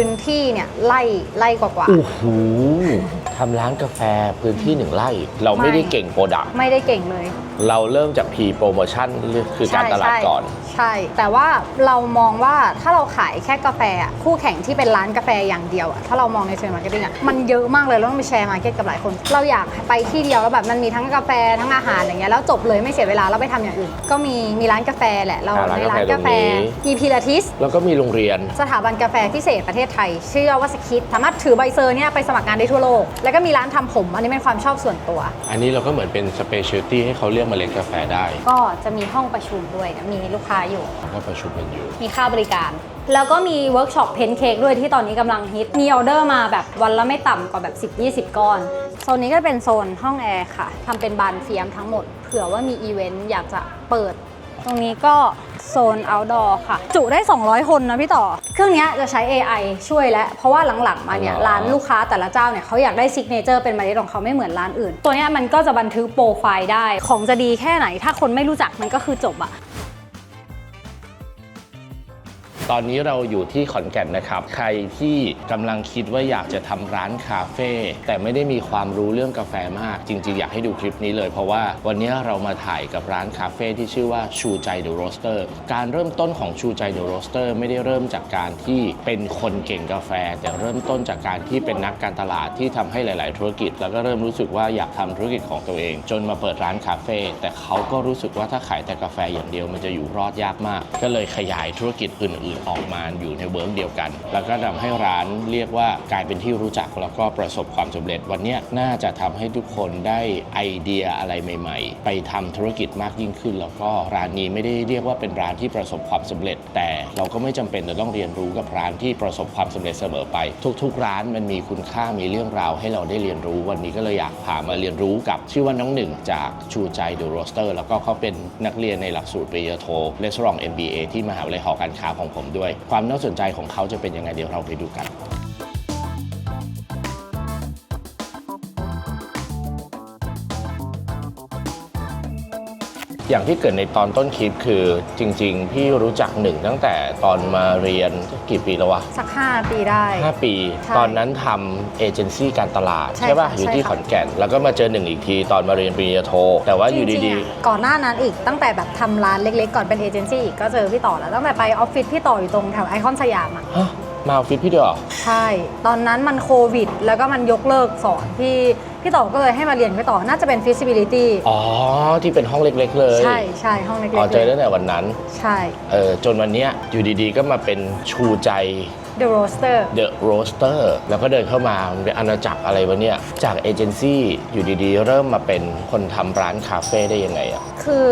พื้นที่เนี่ยไล่ไล่กว่า โอ้โหทำร้านกาแฟพื้นที่หนึ่งไร่ เราไม่ไม่ได้เก่งโปรดักๆไม่ได้เก่งเลย เราเริ่มจาก P promotion คือการตลาดใช่ก่อน ใช่ แต่ว่าเรามองว่าถ้าเราขายแค่กาแฟอะคู่แข่งที่เป็นร้านกาแฟอย่างเดียวอะถ้าเรามองในเชิงมาร์เก็ตติ้งอะมันเยอะมากเลยเราต้องไปแชร์มาร์เก็ตกับหลายคน เราอยากไปที่เดียวแล้วแบบมันมีทั้งกาแฟทั้งอาหารอย่างเงี้ยแล้วจบเลยไม่เสียเวลาแล้วไปทำอย่างอื่น ก็มีมีร้านกาแฟแหละเราอ่าร้านในกาแฟร้านกาแฟตรงนี้มีพิลาทิสแล้วก็มีโรงเรียน สถาบันกาแฟพิเศษประเทศไทย ชื่อว่าสคิดสามารถถือใบเซอร์เนี่ยไปสมัครงานได้ทั่วโลก แล้วก็มีร้านทำผม อันนี้เป็นความชอบส่วนตัว อันนี้เราก็เหมือนเป็นสเปเชียลตี้ให้เขาเลือกเมล็ดกาแฟได้ ก็จะมีห้องประชุมด้วยนะมีลูกค้าอยู่แล้วก็ประชุมกันอยู่ มีค่าบริการ แล้วก็มีเวิร์กช็อปเพนเค้กด้วยที่ตอนนี้กำลังฮิต มีออเดอร์มาแบบวันละไม่ต่ำกว่าแบบ 10-20 ก้อน โซนนี้ก็เป็นโซนห้องแอร์ค่ะทำเป็นบานเฟียมทั้งหมด เผื่อว่ามีอีเวนต์อยากจะเปิด ตรงนี้ก็โซน outdoor ค่ะ จุได้ 200 คนนะพี่ต่อ เครื่องเนี้ยจะใช้ AI ช่วยแล้ว เพราะว่าหลังๆมาเนี่ยอ๋อร้านลูกค้าแต่ละเจ้าเนี่ยเขาอยากได้ซิกเนเจอร์เป็นมาเล็ดของเขาไม่เหมือนร้านอื่น ตัวเนี้ยมันก็จะบันทึกโปรไฟล์ได้ ของจะดีแค่ไหน ถ้าคนไม่รู้จักมันก็คือจบอะ ตอนนี้เราอยู่ที่ขอนแก่นนะครับ ใครที่กำลังคิดว่าอยากจะทำร้านคาเฟ่แต่ไม่ได้มีความรู้เรื่องกาแฟมาก จริง ๆ อยากให้ดูคลิปนี้เลย เพราะว่าวันนี้เรามาถ่ายกับร้านคาเฟ่ที่ชื่อว่าชูใจเดอะโรสเตอร์การเริ่มต้นของชูใจเดอะโรสเตอร์ไม่ได้เริ่มจากการที่เป็นคนเก่งกาแฟ แต่เริ่มต้นจากการที่เป็นนักการตลาดที่ทำให้หลาย ๆ ธุรกิจ แล้วก็เริ่มรู้สึกว่าอยากทำธุรกิจของตัวเอง จนมาเปิดร้านคาเฟ่แต่เขาก็รู้สึกว่าถ้าขายแต่กาแฟอย่างเดียวมันจะอยู่รอดยากมาก ก็เลยขยายธุรกิจอื่นๆออกมาอยู่ในเวิร์กเดียวกัน แล้วก็ทำให้ร้านเรียกว่ากลายเป็นที่รู้จักแล้วก็ประสบความสำเร็จวันนี้น่าจะทำให้ทุกคนได้ไอเดียอะไรใหม่ ๆ ไปทำธุรกิจมากยิ่งขึ้น แล้วก็ร้านนี้ไม่ได้เรียกว่าเป็นร้านที่ประสบความสำเร็จ แต่เราก็ไม่จำเป็นจะต้องเรียนรู้กับร้านที่ประสบความสำเร็จเสมอไป ทุก ๆ ร้านมันมีคุณค่ามีเรื่องราวให้เราได้เรียนรู้วันนี้ก็เลยอยากพามาเรียนรู้กับชื่อว่าน้องหนึ่งจากชูใจเดอะโรสเตอร์แล้วก็เขาเป็นนักเรียนในหลักสูตรปริญญาโทเลส a u r a n t MBA ที่มหาวิทยาลัยหอการค้าของผมด้วย ความน่าสนใจของเขาจะเป็นยังไงเดี๋ยวเราไปดูกัน อย่างที่เกิดในตอนต้นคลิปคือจริง ๆ พี่รู้จักหนึ่งตั้งแต่ตอนมาเรียนกี่ปีแล้ววะ สัก 5 ปีได้ 5 ปี ใช่ตอนนั้นทำเอเจนซี่การตลาด ใช่ใช่ป่ะ ค่ะอยู่ที่ใช่ค่ะขอนแก่น แล้วก็มาเจอหนึ่งอีกที ตอนมาเรียนปริญญาโท แต่ว่าอยู่จริงๆดี อะก่อนหน้านั้นอีกตั้งแต่แบบทำร้านเล็กๆ ก่อนเป็นเอเจนซี่อีกก็เจอพี่ต่อแล้ว ตั้งแต่ไปออฟฟิศพี่ต่ออยู่ตรงแถวไอคอนสยามอะ ๆฮะมาออฟฟิศพี่ด้วยเหรอ ใช่ ตอนนั้นมันโควิด แล้วก็มันยกเลิกสอนพี่ พี่ต่อก็เลยให้มาเรียนพี่ต่อน่าจะเป็น feasibility อ๋อ ที่เป็นห้องเล็ก ๆ เลยใช่ใช่ห้องเล็กๆอ๋อเจอเลตั้ยงแต่วันนั้น ใช่ เออจนวันเนี้ยอยู่ดีๆ ก็มาเป็นชูใจ The Roaster The Roaster แล้วก็เดินเข้ามามันเป็นอาณาจักรอะไรวะเนี่ย จากเอเจนซี่อยู่ดีๆ เริ่มมาเป็นคนทำร้านคาเฟ่ได้ยังไงอะ คือ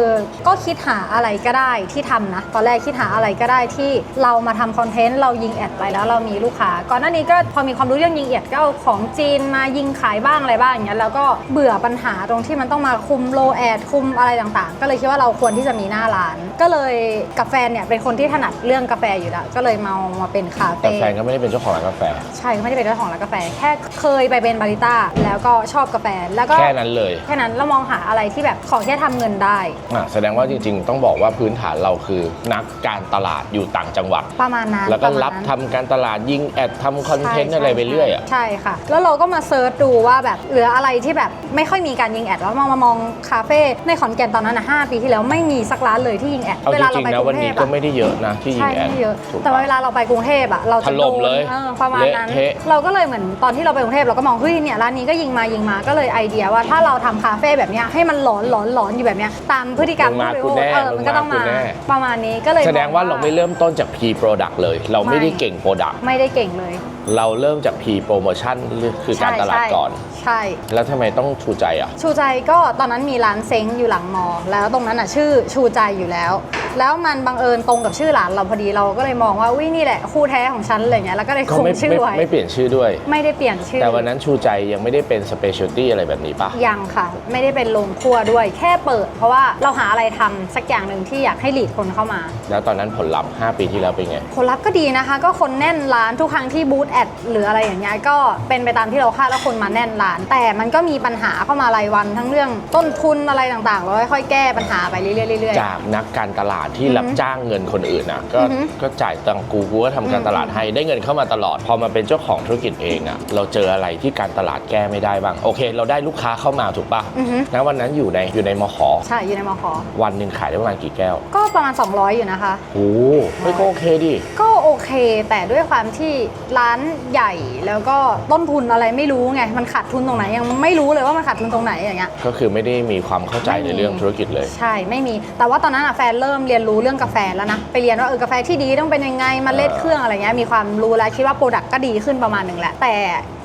ก็คิดหาอะไรก็ได้ที่ทำนะ ตอนแรกคิดหาอะไรก็ได้ที่เรามาทำคอนเทนต์เรายิงแอดไปแล้วเรามีลูกค้า ก่อนหน้านี้ก็พอมีความรู้เรื่องยิงแอดก็เอาของจีนมายิงขายบ้างอะไรบ้างอย่างเงี้ยแล้วก็เบื่อปัญหาตรงที่มันต้องมาคุมโลแอดคุมอะไรต่างๆ ก็เลยคิดว่าเราควรที่จะมีหน้าร้าน ก็เลยกับแฟนเนี่ยเป็นคนที่ถนัดเรื่องกาแฟอยู่แล้วก็เลยมามาเป็นคาแต่เฟ่แฟนก็ไม่ได้เป็นเจ้าของร้านกาแฟ ใช่ไม่ได้เป็นเจ้าของร้านกาแฟ แค่เคยไปเป็นบาริสต้าแล้วก็ชอบกาแฟแล้วก็แค่นั้นเลย แค่นั้นเรามองหาอะไรที่แบบขอแค่ทำเงินได้อะแสดงว่าจริงๆ ต้องบอกว่าพื้นฐานเราคือนักการตลาดอยู่ต่างจังหวัดประมาณนั้นแล้วก็ประมาณรับนั้นทำการตลาดยิงแอดทำคอนเทนต์ใช่อะไรไปเรื่อยอะใช่ค่ะ แล้วเราก็มาเซิร์ชดูว่าแบบเหลืออะไรที่แบบไม่ค่อยมีการยิงแอดแล้วมองมามองคาเฟ่ในขอนแก่นตอนนั้นนะ5ปีที่แล้วไม่มีสักร้านเลยที่ยิงแอดเอาเวจลาริเรางไปๆนะกรุวันงเทนี้พก็อะไม่ได้เยอะนะที่ยิใช่งแอดไม่เยอะถูกแต่ว่าเวลาเราไปกรุงเทพอะเราจะถล่มเลยโดนออประมาณนั้นเละเทะ เราก็เลยเหมือนตอนที่เราไปกรุงเทพเราก็มองเฮ้ยเนี่ยร้านนี้ก็ยิงมายิงมาก็เลยไอเดียว่าถ้าเราทำคาเฟ่แบบเนี้ยให้มันหลอนหลอนหลอนอยู่แบบเนี้ยตามพฤติกรรมมึงมาผู้บริโภคกูแน่เออมันก็ต้องมึงมามากูแน่ ประมาณนี้ก็เลยแสดงว่าเรามอไม่เริ่มต้นจาก P product เลย เราไม่ไม่ได้เก่ง product ไม่ได้เก่งเลย เราเริ่มจาก P promotion คือการตลาดใช่ก่อน ใช่ แล้วทำไมต้องชูใจอะ ชูใจก็ตอนนั้นมีร้านเซ้งอยู่หลังมอ แล้วตรงนั้นอะชื่อชูใจอยู่แล้ว แล้วมันบังเอิญตรงกับชื่อร้านเราพอดีเราก็เลยมองว่าวินี่แหละคู่แท้ของฉันอะไรเงี้ยแล้วก็เลยก็คงไม่ชื่ไม่อไว้ไม่เปลี่ยนชื่อด้วย ไม่ได้เปลี่ยนชื่อ แต่วันนั้นชูใจยังไม่ได้เป็น specialty อะไรแบบนี้ปะยังค่ะ ไม่ได้เป็นโรงครัวด้วยแค่เปิด เพราะว่าเราหาอะไรทำสักอย่างหนึ่งที่อยากให้หลีดคนเข้ามา แล้วตอนนั้นผลลัพธ์ 5 ปีที่แล้วเป็นไง ผลลัพธ์ก็ดีนะคะ ก็คนแน่นร้านทุกครั้งที่บูธแอดหรืออะไรอย่างเงี้ยก็เป็นไปตามที่เราคาดแล้วคนมาแน่นร้าน แต่มันก็มีปัญหาเข้ามารายวันทั้งเรื่องต้นทุนอะไรต่างๆเราค่อยๆแก้ปัญหาไปเรื่อยๆเรื่อยๆจากนักการตลาดที่อือฮึรับจ้างเงินคนอื่นอะก็อือฮึก็จ่ายตังค์กูกูก็ทำการตลาดให้ได้เงินเข้ามาตลอด พอมาเป็นเจ้าของธุรกิจเองอะเราเจออะไรที่การตลาดแก้ไม่ได้บ้าง โอเค เราได้ลูกค้าเข้ามาถูกป่ะอือฮึณวันนั้นอยู่ในอยู่ในมขใช่อยู่ในมขวันหนึ่งขายได้ประมาณกี่แก้ว ก็ประมาณ 200 อยู่นะคะ โอ้โหเฮ้ยก็โอเคดิก็โอเค แต่ด้วยความที่ร้านใหญ่แล้วก็ต้นทุนอะไรไม่รู้ไง มันขาดทุนตรงไหนยังไม่รู้เลยว่ามันขาดทุนตรงไหนอย่างเงี้ย ก็คือไม่ได้มีความเข้าใจไม่มีในเรื่องธุรกิจเลย ใช่ไม่มี แต่ว่าตอนนั้นอะแฟนเริ่มเรียนรู้เรื่องกาแฟแล้วนะไปเรียนว่าเออกาแฟที่ดีต้องเป็นยังไงเมาเล็ดเครื่องอะไรเงี้ยมีความรู้แล้วคิดว่าโปรดักต์ก็ดีขึ้นประมาณหนึ่งแหละแต่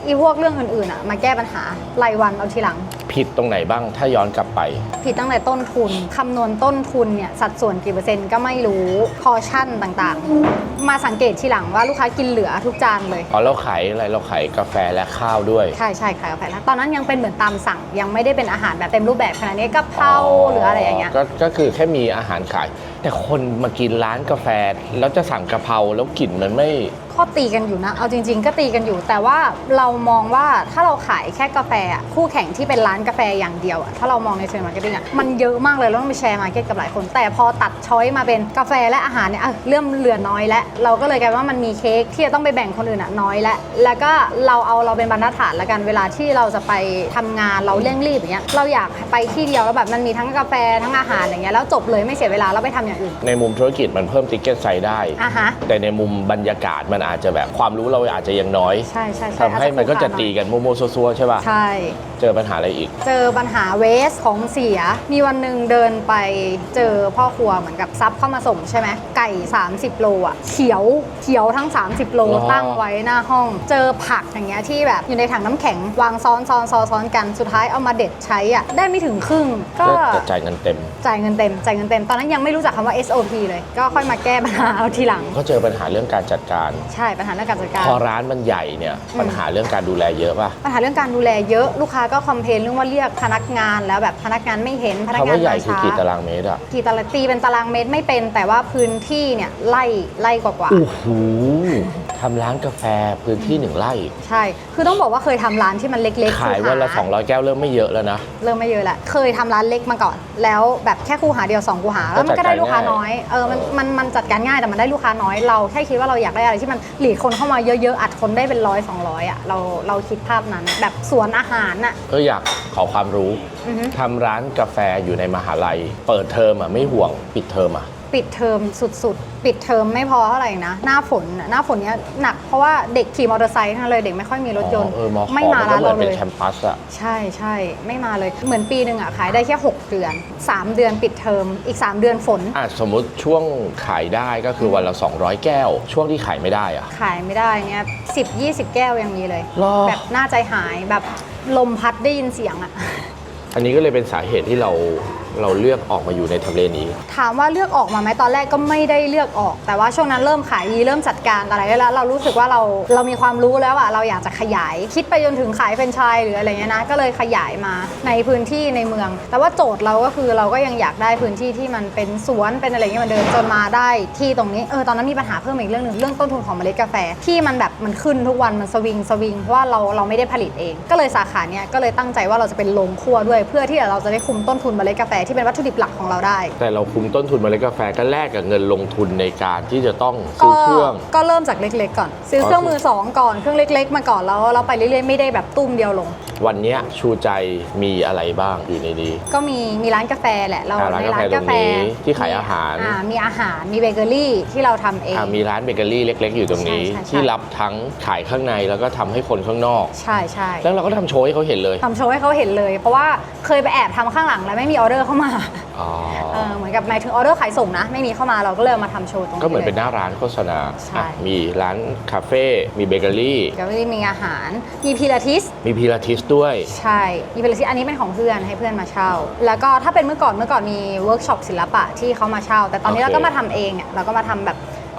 อีพวกเรื่องอื่นๆอะมาแก้ปัญหารายวันเอาทีหลัง ผิดตรงไหนบ้างถ้าย้อนกลับไป ผิดตั้งแต่ต้นทุนคำนวณต้นทุนเนี่ยสัดส่วนกี่เปอร์เซ็นต์ก็ไม่รู้พอชั่นต่างๆ มาสังเกตทีหลังว่าลูกค้ากินเหลือทุกจานเลยอ๋อเราขายอะไรเราขายกาแฟและข้าวด้วย ใช่ใช่ขายกาแฟแล้วตอนนั้นยังเป็นเหมือนตามสั่งยังไม่ได้เป็นอาหารแบบเต็มรูปแบบขนาดนี้กะเพราหรืออะไรอย่างเงี้ยก็ก็คือแค่มีอาหารขาย แต่คนมากินร้านกาแฟแล้วจะสั่งกะเพราแล้วกลิ่นมันไม่ข้อตีกันอยู่นะ เอาจริง ๆ ก็ตีกันอยู่ แต่ว่าเรามองว่าถ้าเราขายแค่กาแฟอะคู่แข่งที่เป็นร้านกาแฟอย่างเดียวอะถ้าเรามองในเชิงมาร์เก็ตติ้งอะมันเยอะมากเลยเราต้องไปแชร์มาร์เก็ตกับหลายคน แต่พอตัดช้อยมาเป็นกาแฟและอาหารเนี่ยอะเริ่มเหลือน้อยแล้วเราก็เลยกลายว่ามันมีเค้กที่จะต้องไปแบ่งคนอื่นอะน้อยแล้วแล้วก็เราเอาเราเป็นบรรทัดฐานแล้วกันเวลาที่เราจะไปทำงานเราเร่งรีบอย่างเงี้ยเราอยากไปที่เดียวแล้วแบบมันมีทั้งกาแฟทั้งอาหารอย่างเงี้ยแล้วจบเลยไม่เสียเวลาแล้วไปทำอย่างอื่นในมุมธุรกิจมันเพิ่มติ๊กเก็ตไซด์ได้อะฮะแต่ในมุมบรรยากาศมันอาจจะแบบความรู้เราอาจจะยังน้อยใช่ใช่ใช่ทำให้มันก็จะตีกันโมโมซัวๆใช่ป่ะใช่ เจอปัญหาอะไรอีก เจอปัญหาเวสของเสีย มีวันหนึ่งเดินไปเจอพ่อครัวเหมือนกับซับเข้ามาส่งใช่ไหมไก่ 30 โลอะเขียวเขียวทั้ง 30 โลอ๋อ ตั้งไว้หน้าห้อง เจอผักอย่างเงี้ยที่แบบอยู่ในถังน้ำแข็งวางซ้อนซ้อนซ้อนซ้อนกันสุดท้ายเอามาเด็ดใช้อะได้ไม่ถึงครึ่งก็แต่จ่ายเงินเต็ม จ่ายเงินเต็มจ่ายเงินเต็ม ตอนนั้นยังไม่รู้จักคำว่า SOP เลย ก็ค่อยมาแก้ปัญหาเอาทีหลัง ก็เจอปัญหาเรื่องการจัดการ ใช่ปัญหาเรื่องการจัดการ พอร้านมันใหญ่เนี่ย ปัญหาเรื่องการดูแลเยอะป่ะ ปัญหาเรื่องการดูแลเยอะลูกค้าก็คอมเพลนเรื่องว่าเรียกพนักงานแล้วแบบพนักงานไม่เห็นพนักานคำว่างใหญ่มาคือช้ากี่ตารางเมตรอะกี่ตารางตีเป็นตารางเมตรไม่เป็น แต่ว่าพื้นที่เนี่ยไล่ไล่กว่ากว่าโอ้โห ทำร้านกาแฟพื้นที่หนึ่งไร่ ใช่ คือต้องบอกว่าเคยทำร้านที่มันเล็กๆขายคูหวันละ200 แก้วเริ่มไม่เยอะแล้วนะ เริ่มไม่เยอะแล้วเคยทำร้านเล็กมาก่อน แล้วแบบแค่คูหาเดียวสองคูหา แล้วมันก็ได้ลูกค้าน้อย เออ มัน มัน มันจัดการง่ายแต่มันได้ลูกค้าน้อย เราแค่คิดว่าเราอยากได้อะไรที่มันหลีดคนเข้ามาเยอะๆ อัดคนได้เป็นร้อยสองร้อยอะ เรา เราคิดภาพนั้นแบบสวนอาหารอะ ก็อยากขอความรู้อือฮึ ทำร้านกาแฟอยู่ในมหาลัย เปิดเทอมอะไม่ห่วงปิดเทอมอะ ปิดเทอมสุดๆ ปิดเทอมไม่พอเท่าไหร่นะ หน้าฝนน่ะหน้าฝนเนี้ยหนักเพราะว่าเด็กขี่มอเตอร์ไซค์ทั้งนั้นเลยเด็กไม่ค่อยมีรถยนต์ อ๋อเออมอขอไม่มาก็ร้านเหมือเรานเลเป็นย แคมปัสอะใช่ใช่ไม่มาเลย เหมือนปีหนึ่งอะขายได้แค่ 6 เดือน 3 เดือนปิดเทอมอีก 3 เดือนฝน อะสมมุติช่วงขายได้ก็คือวันละ 200 แก้ว ช่วงที่ขายไม่ได้อะขายไม่ได้เนี่ยสิบยี่สิบแก้วยังมีเลย หรอ แบบน่าใจหายแบบลมพัดได้ยินเสียงอะอันนี้ก็เลยเป็นสาเหตุที่เรา เราเลือกออกมาอยู่ในทำเลนี้ ถามว่าเลือกออกมาไหมตอนแรกก็ไม่ได้เลือกออก แต่ว่าช่วงนั้นเริ่มขายดีเริ่มจัดการอะไรได้แล้ว เรารู้สึกว่าเราเรามีความรู้แล้วอะเราอยากจะขยาย คิดไปจนถึงขายเป็นไชายหรืออะไรเงี้ยนะก็เลยขยายมาในพื้นที่ในเมือง แต่ว่าโจทย์เราก็คือเราก็ยังอยากได้พื้นที่ที่มันเป็นสวนเป็นอะไรเงี้ยเหมันเดิมจนมาได้ที่ตรงนี้เออตอนนั้นมีปัญหาเพิ่มอีกเรื่องหนึ่งเรื่องต้นทุนของเมล็ดกาแฟที่มันแบบมันขึ้นทุกวันมันสวิงสวิงเพราะว่าเราเราไม่ได้ผลิตเอง ก็เลยสาขาเนี้ยก็เลยตั้งใจว่าเราจะเป็นโรงครัวด้วย เพื่อที่เราจะได้คุมต้นทุนเมล็ดกาแฟที่เป็นวัตถุดิบหลักของเราได้ แต่เราคุมต้นทุนเมล็ดกาแฟก็แลกกับเงินลงทุนในการที่จะต้องก็ซื้อเครื่อง ก็เริ่มจากเล็กๆ ก่อน ซื้อเครื่องมือสองก่อนเครื่องเล็ก ๆ มาก่อนแล้วเราไปเรื่อยๆไม่ได้แบบตุ้มเดียวลง วันเนี้ยชูใจมีอะไรบ้างอยู่ในนี้ ก็มีมีร้านกาแฟแหละเราอ่าร้านในกาแฟตรงนี้ที่ขายอาหารอ่ามีอาหารมีเบเกอรี่ที่เราทำเอง อะมีร้านเบเกอรี่เล็ก ๆ อยู่ตรงนี้ ใช่ใช่ใช่ ที่รับทั้งขายข้างในแล้วก็ทำให้คนข้างนอก ใช่ใช่แล้วเราก็ทำโชว์ให้เขาเห็นเลยทำโชว์ให้เขาเห็นเลย เพราะว่าเคยไปแอบทำข้างหลังแล้วไม่มีออเดอร์เข้ามาอ๋อเออเหมือนกับหมายถึงออเดอร์ขายส่งนะ ไม่มีเข้ามาเราก็เลยเอามาทำโชว์ตรงนี้ ก็เหมือนเป็นหลยน้าร้านโฆษณาใช่ อะมีร้านคาเฟ่มีเบเกอรี่เดี๋ยวมีอาหารมีพิลาทิส มีพิลาทิสด้วย ใช่มีพิลาทิสอันนี้เป็นของเพื่อนให้เพื่อนมาเช่า แล้วก็ถ้าเป็นเมื่อก่อนเมื่อก่อนมีเวิร์กช็อปศิลปะที่เขามาเช่า แต่ตอนนี้เราก็มาทำเองเนี่ยเราก็มาทำแบบ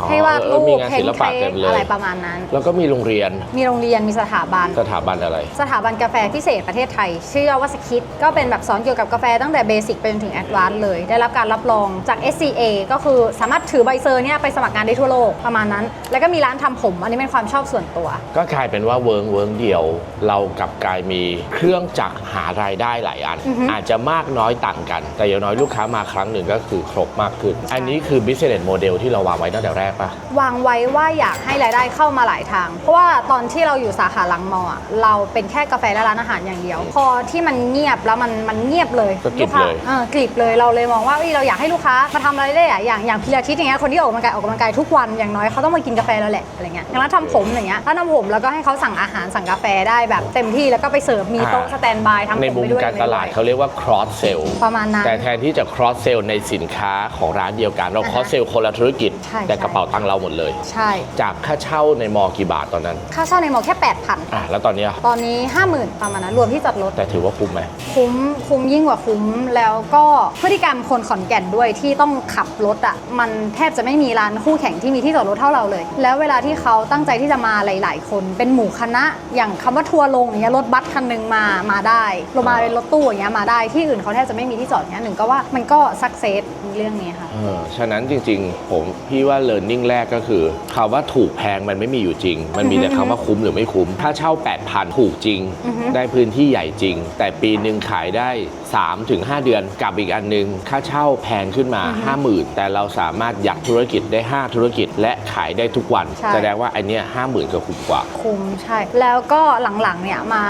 ให้วาดเอรูอมีปงานเพศินลเทปะเต็มเลยอะไรประมาณนั้น แล้วก็มีโรงเรียน มีโรงเรียนมีสถาบัน สถาบันอะไร สถาบันกาแฟพิเศษประเทศไทย ชื่อว่าสคิดก็เป็นแบบสอนเกี่ยวกับกาแฟตั้งแต่เบสิกไปจนถึงแอดวานซ์เลย ได้รับการรับรองจาก SCA ก็คือสามารถถือใบเซอร์เนี่ยไปสมัครงานได้ทั่วโลกประมาณนั้น แล้วก็มีร้านทำผม อันนี้เป็นความชอบส่วนตัว ก็กลายเป็นว่าเวิร์งเวิร์งเดียว เรากลับกลายมีเครื่องจักรหารายได้หลายอันอือฮึอาจจะมากน้อยต่างกัน แต่อย่างน้อยลูกค้ามาครั้งหนึ่งก็คือครบมากขึ้น อันนี้คือ business model ที่เราวางไว้ตั้งแต่แรกปะวางไว้ว่าอยากให้รายได้เข้ามาหลายทาง เพราะว่าตอนที่เราอยู่สาขาหลังมออะเราเป็นแค่กาแฟและร้านอาหารอย่างเดียว พอที่มันเงียบแล้วมันมันเงียบเลยก็กลิบค้าเลย เออกลิบเลยเราเลยมองว่าเอ้ยเราอยากให้ลูกค้ามาทำอะไรได้อะอย่างอย่างพิลาทิสอย่างเงี้ยคนที่ออกกำลังกายออกกำลังกายทุกวันอย่างน้อยเขาต้องมากินกาแฟแล้วแหละอะไรเงี้ยอย่างร้านทำผมอย่างเงี้ยร้านทำผมแล้วก็ให้เขาสั่งอาหารสั่งกาแฟได้แบบเต็มที่แล้วก็ไปเสิร์ฟมีโต๊ะอ่า สแตนบายทำผมในมุมไปด้วยการตลาดไปด้วยเขาเรียกว่า cross sell ประมาณนั้น แต่แทนที่จะ cross sell ในสินค้าของร้านเดียวกัน เรา อ่าฮะ cross sell คนละธุรกิจ ใช่แต่ใช่กระเป๋าตังค์เราหมดเลย ใช่ จากค่าเช่าในมอกี่บาทตอนนั้นค่าเช่าในมอแค่8,000อะแล้วตอนเนี้ยตอนนี้ 50,000ประมาณนั้นรวมที่จอดรถ แต่ถือว่าคุ้มไหมคุ้มคุ้มยิ่งกว่าคุ้มแล้วก็พฤติกรรมคนขอนแก่นด้วยที่ต้องขับรถอะมันแทบจะไม่มีร้านคู่แข่งที่มีที่จอดรถเท่าเราเลย แล้วเวลาที่เขาตั้งใจที่จะมาหลาย ๆ คนเป็นหมู่คณะ อย่างคำว่าทัวร์ลงอย่างเงี้ยรถบัสคันหนึ่งมามาได้ลงมาเป็นรถตู้อย่างเงี้ยมาได้ที่อื่นเขาแทบจะไม่มีที่จอดอย่างเงี้ยหนึ่งก็ว่ามันก็สักเซสเรื่องนี้ค่ะเออฉะนั้นจริง ๆ ผมพี่ว่า learning แรกก็คือคำว่าถูกแพงมันไม่มีอยู่จริง มันมีแต่คำว่าคุ้มหรือไม่คุ้ม ถ้าเช่า 8,000 ถูกจริงอือฮึได้พื้นที่ใหญ่จริง แต่ปีหนึ่งขายได้3-5ถึง5เดือนกับอีกอันหนึง ค่าเช่าแพงขึ้นมา 50,000 แต่เราสามารถยักธุรกิจได้ 5 ธุรกิจและขายได้ทุกวัน ใช่ แสดงว่าอันเนี้ย50,000ก็คุ้มกว่า คุ้มใช่ แล้วก็หลังๆเนี่ยมา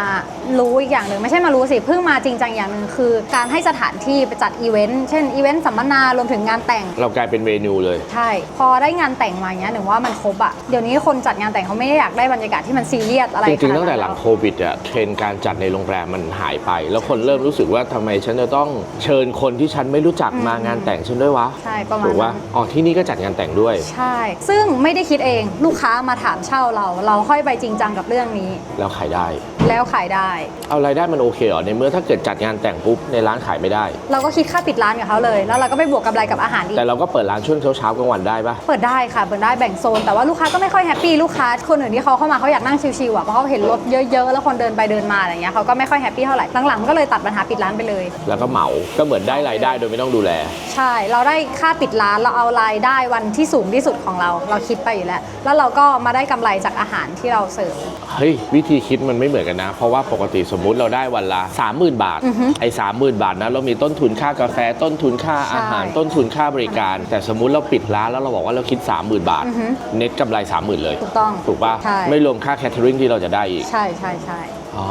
รู้อีกอย่างหนึ่งไม่ใช่มารู้สิเพิ่งมาจริงจังอย่างหนึ่งคือ การให้สถานที่ไปจัดอีเวนต์เช่นอีเวนต์สัมมนารวมถึงงานแต่ง เรากลายเป็นเมนูเลย ใช่ พอได้งานแต่งมาอย่างเงี้ยหนึ่งว่ามันครบอะเดี๋ยวนี้คนจัดงานแต่งเขาไม่ได้อยากได้บรรยากาศที่มันซีเรียสอะไรจริงๆ ขนาดตั้งแต่หลังนั้นโควิดอะเทรนด์การจัดในโรงแรมมันหายไป แล้วคนเริ่มรู้สึกว่าทำไมฉันจะต้องเชิญคนที่ฉันไม่รู้จักมางานแต่งฉันด้วยวะใช่ประมาณถูกว่านั้น อ๋อที่นี่ก็จัดงานแต่งด้วย ใช่ ซึ่งไม่ได้คิดเองลูกค้ามาถามเช่าเรา เราค่อยไปจริงจังกับเรื่องนี้ แล้วขายได้ แล้วขายได้ เอารายได้มันโอเคเหรอในเมื่อถ้าเกิดจัดงานแต่งปุ๊บในร้านขายไม่ได้ เราก็คิดค่าปิดร้านกับเขาเลย แล้วเราก็ไปบวกกำไรกับอาหารอีกแต่เราก็เปิดร้านช่วงเช้าๆกลางวันได้ปะเปิดได้ค่ะเปิดได้แบ่งโซน แต่ว่าลูกค้าก็ไม่ค่อยแฮปปี้ลูกค้าคนอื่นที่เขาเข้ามาเขาอยากนั่งชิวๆอะเพราะเขาเห็นรถเยอะๆ แล้วคนเดินไปเดินมาอะไรเงี้ยเขาก็ไม่ค่อยแฮปปี้เท่าไหร่หลังๆก็เลยตัดปัญหาปิดร้านไปเลย แล้วก็เหมาก็เหมือนได้รายได้โดยไม่ต้องดูแล ใช่ เราได้ค่าปิดร้านเราเอารายได้วันที่สูงที่สุดของเรา เราคิดไปอยู่แล้ว แล้วเราก็มาได้กำไรจากอาหารที่เราเสิร์ฟ เฮ้ย วิธีคิดมันไม่เหมือนกันนะ เพราะว่าปกติสมมุติเราได้วันละ 30,000 บาทอือฮึไอ้สามหมื่นบาทนะเรามีต้นทุนค่ากาแฟต้นทุนค่าอาหาร ใช่ต้นทุนค่าบริการ แต่สมมุติเราปิดร้านแล้วเราบอกว่าเราคิด 30,000 บาท อือฮึเน็ตกำไร 30,000 เลย ถูกต้องถูกป่ะใช่ ไม่รวมค่าแคทเทอริงที่เราจะได้อีก ใช่ใช่ใช่ อ๋อ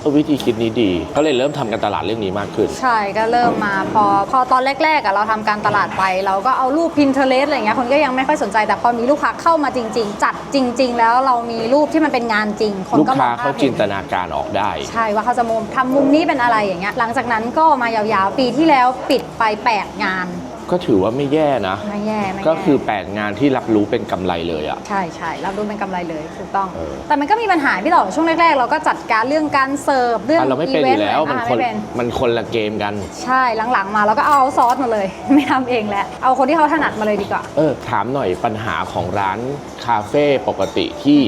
เออวิธีคิดนี้ดีก็เลยเริ่มทำการตลาดเรื่องนี้มากขึ้น ใช่ก็เริ่มมาพอพอตอนแรกๆอะเราทำการตลาดไป เราก็เอารูป Pinterest อะไรเงี้ยคนก็ยังไม่ค่อยสนใจแต่พอมีลูกค้าเข้ามาจริง ๆ จัดจริง ๆ แล้วเรามีรูปที่มันเป็นงานจริง คนลูกก็มค้าองภาเขาพจิเห็นนตนาการออกได้ ใช่ว่าเขาจะมุมทำมุมนี้เป็นอะไรอย่างเงี้ยหลังจากนั้นก็มายาวๆ ปีที่แล้วปิดไป 8 งาน ก็ถือว่าไม่แย่นะ ไม่แย่ไม่แย่ก็คือ 8 งานที่รับรู้เป็นกำไรเลยอะ ใช่ใช่รับรู้เป็นกำไรเลยถูกต้อง เออ แต่มันก็มีปัญหาพี่ต่อช่วงแรกๆ เราก็จัดการเรื่องการเสิร์ฟเรื่องอะเราไม่เป็นอยู่แล้วมันอะคนไม่เป็นมันคนละเกมกัน ใช่หลังๆ มาเราก็เอาซอสมาเลย ไม่ทำเองแล้วเอาคนที่เขาถนัดมาเลยดีกว่า เออถามหน่อยปัญหาของร้านคาเฟ่ปกติที่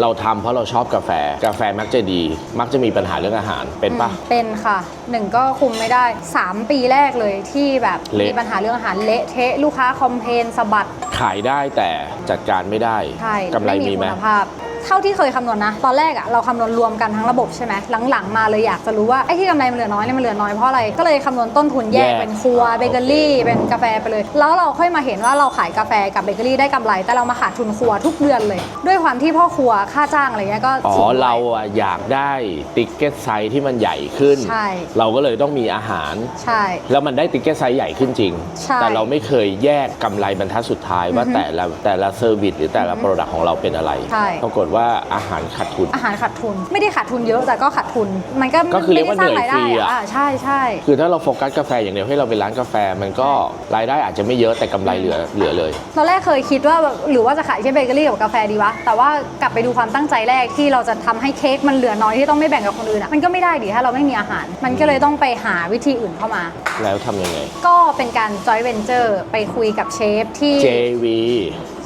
เราทำเพราะเราชอบกาแฟ กาแฟมักจะดี มักจะมีปัญหาเรื่องอาหารเป็นปะ อืมเป็นค่ะหนึ่งก็คุมไม่ได้ 3 ปีแรกเลยที่แบบเละ มีปัญหาเรื่องอาหารเละเทะลูกค้าคอมเพลนสะบัด ขายได้แต่จัดการไม่ได้ใช่กำไรมีไหม คุณภาพ เท่าที่เคยคำนวณนะ ตอนแรกอะเราคำนวณรวมกันทั้งระบบใช่ไหมหลังๆมาเลยอยากจะรู้ว่าไอ้ที่กำไรมันเหลือน้อยเนี่ยมันเหลือน้อยเพราะอะไรก็เลยคำนวณต้นทุนแยกแยกเป็นครัวเบเกอรี่เป็นกาแฟไปเลย แล้วเราค่อยมาเห็นว่าเราขายกาแฟกับเบเกอรี่ได้กำไร แต่เรามาขาดทุนครัวทุกเดือนเลย ด้วยความที่พ่อครัวค่าจ้างอะไรเงี้ยก็อ๋อสูงด้วย เราอะอยากได้ติ๊กเก็ตไซส์ที่มันใหญ่ขึ้น ใช่ เราก็เลยต้องมีอาหาร ใช่ แล้วมันได้ติ๊กเก็ตไซส์ใหญ่ขึ้นจริง ใช่แต่เราไม่เคยแยกกำไรบรรทัดสุดท้ายว่าอือฮึแต่ละแต่ละเซอร์วิสหรือแต่ละโปรดักต์ของเราเป็นอะไร ใช่ ปรากฏว่าอาหารขาดทุน อาหารขาดทุน ไม่ได้ขาดทุนเยอะแต่ก็ขาดทุน มันก็ก็คือเรียกว่าไม่ได้สร้งเหนื่อยฟรีอะาใช่ใช่คือถ้าเราโฟกัสกาแฟอย่างเดียวให้เราเป็นร้านกาแฟมันก็รายได้อาจจะไม่เยอะแต่กำไรเหลือเหลือเลย ตอนแรกเคยคิดว่าแบบหรือว่าจะขายแค่เบเกอรี่กับกาแฟดีวะ แต่ว่ากลับไปดูความตั้งใจแรกที่เราจะทำให้เค้กมันเหลือน้อยที่ต้องไม่แบ่งกับคนอื่นอะมันก็ไม่ได้ดิถ้าเราไม่มีอาหาร มันก็เลยต้องไปหาวิธีอื่นเข้ามา แล้วทำยังไง ก็เป็นการจอยเวนเจอร์ไปคุยกับเชฟที่ JV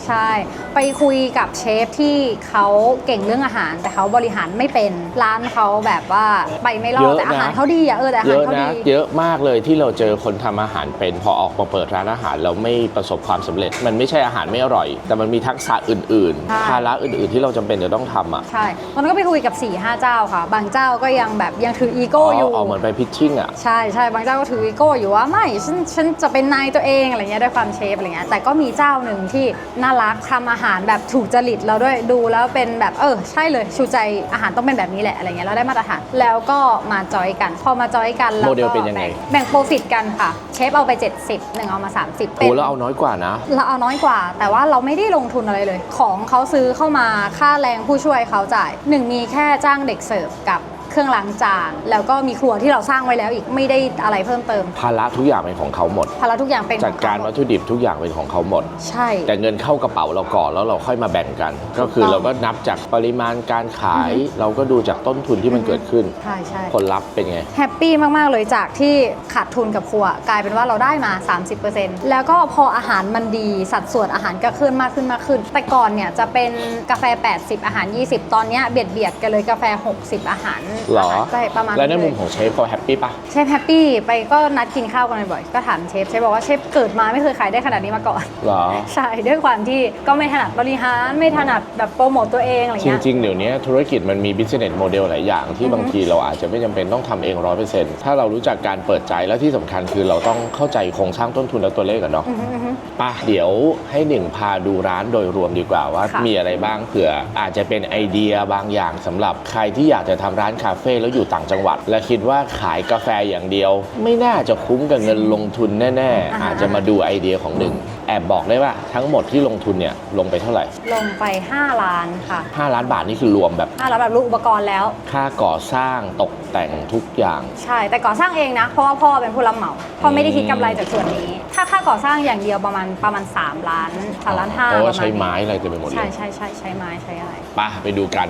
ใช่ ไปคุยกับเชฟที่เขาเก่งเรื่องอาหาร แต่เขาบริหารไม่เป็นร้านเขาแบบว่าไปไม่รอดเยอะแต่อาหารนะเขาดีอะเออแต่อาเยหารอะเขานะดี เยอะมากเลยที่เราเจอคนทำอาหารเป็นพอออกมาเปิดร้านอาหารแล้วไม่ประสบความสำเร็จ มันไม่ใช่อาหารไม่อร่อย แต่มันมีทักษะอื่นใช่ ๆภาระอื่นๆที่เราจำเป็นจะต้องทำอะใช่ตอนนั้นก็ไปคุยกับ4ี่ห้าเจ้าค่ะ บางเจ้าก็ยังแบบยังถืออีโก้อยู่อ๋อเหมือนไปพิชชิ่งอะ ใช่ใช่บางเจ้าก็ถืออีโก้อยู่ว่าไม่ฉันฉันจะเป็นนายตัวเองอะไรเงี้ยด้วยความเชฟอะไรเงี้ยแต่ก็มีเจ้าหนึ่งที่น่ารักทำอาหารแบบถูกจริตเราด้วยดูแล้วเป็นแบบเออใช่เลยชูใจอาหารต้องเป็นแบบนี้แหละอะไรเงี้ยเราได้มาตรฐานแล้วก็มาจอยกัน พอมาจอยกันเราโมเดลก็เป็นยังไง แบ่แบ่งโปรฟิตกันค่ะ เชฟเอาไป 70หนึ่งเอามา 30โอ้แล้วเอาน้อยกว่านะ เราเอาน้อยกว่า แต่ว่าเราไม่ได้ลงทุนอะไรเลย ของเขาซื้อเข้ามาค่าแรงผู้ช่วยเขาจ่ายหนึ่งมีแค่จ้างเด็กเสิร์ฟกับ เครื่องล้างจานแล้วก็มีครัวที่เราสร้างไว้แล้วอีกไม่ได้อะไรเพิ่มเติม ภาระทุกอย่างเป็นของเขาหมด ภาระทุกอย่างเป็นจัดการของเขวัตถุดิบทุกอย่างเป็นของเขาหมด ใช่ แต่เงินเข้ากระเป๋าเราก่อนแล้วเราค่อยมาแบ่งกัน ก็คือถูกต้องเราก็นับจากปริมาณการขาย เราก็ดูจากต้นทุนที่มันเกิดขึ้นใช่ใช่ผลลัพธ์เป็นไงแฮปปี้มาก ๆ เลยจากที่ขาดทุนกับครัว กลายเป็นว่าเราได้มา 30%แล้วก็พออาหารมันดีสัดส่วนอาหารก็ขึ้นมากขึ้นมากขึ้น แต่ก่อนเนี่ยจะเป็นกาแฟ 80 อาหาร 20 ตอนเนี้ยเบียดเบียดกันเลยกาแฟ 60 อาหารหรอาาใช่ประมาณแล้วในเลยมุมของเชฟเขาแฮปปี้ปะเชฟแฮปปี้ไปก็นัดกินข้าวกันบ่อยๆก็ถามเชฟเชฟบอกว่าเชฟเกิดมาไม่เคยขายได้ขนาดนี้มาก่อนหรอใช่ด้วยความที่ก็ไม่ถนัดบริหารไม่ถนัดแบบโปรโมตตัวเองอะไรจเงี้ยริงๆเดี๋ยวนี้ธุรกิจมันมี business model หลายอย่างที่อือฮึบางทีเราอาจจะไม่จำเป็นต้องทำเองร้อยเปอร์เซ็นต์ถ้าเรารู้จักการเปิดใจและที่สำคัญคือเราต้องเข้าใจโครงสร้างต้นทุนและตัวเลขกันเนาะอือฮึอือฮึไป่ะเดี๋ยวให้หนึ่งพาดูร้านโดยรวมดีกว่าว่าค่ะมีอะไรบ้างเผื่ออาจจะเป็นไอเดียบางอย่างสำหรับใครที่อยากจะทำร้านคาเฟ่แล้วอยู่ต่างจังหวัด และคิดว่าขายกาแฟอย่างเดียว ไม่น่าจะคุ้มกับเงินลงทุนแน่ ๆ อาจจะมาดูไอเดียของหนึ่งแอบบอกได้ว่าทั้งหมดที่ลงทุนเนี่ยลงไปเท่าไหร่ ลงไป 5 ล้านค่ะ 5 ล้านบาทนี่คือรวมแบบ 5 ล้านแบบรูปอุปกรณ์แล้ว ค่าก่อสร้างตกแต่งทุกอย่าง ใช่ แต่ก่อสร้างเองนะ เพราะว่าพ่อเป็นผู้รับเหมา พ่อไม่ได้คิดกำไรจากส่วนนี้ ถ้าค่าก่อสร้างอย่างเดียวประมาณประมาณ 3 ล้าน3ล้านห้าเพราะว่าประมาณใช้นี้ไม้อะไรเต็มไปหมดเลใช่ยใช่ใช่ใช้ไม้ใช้อะไรไป่ะไปดูกัน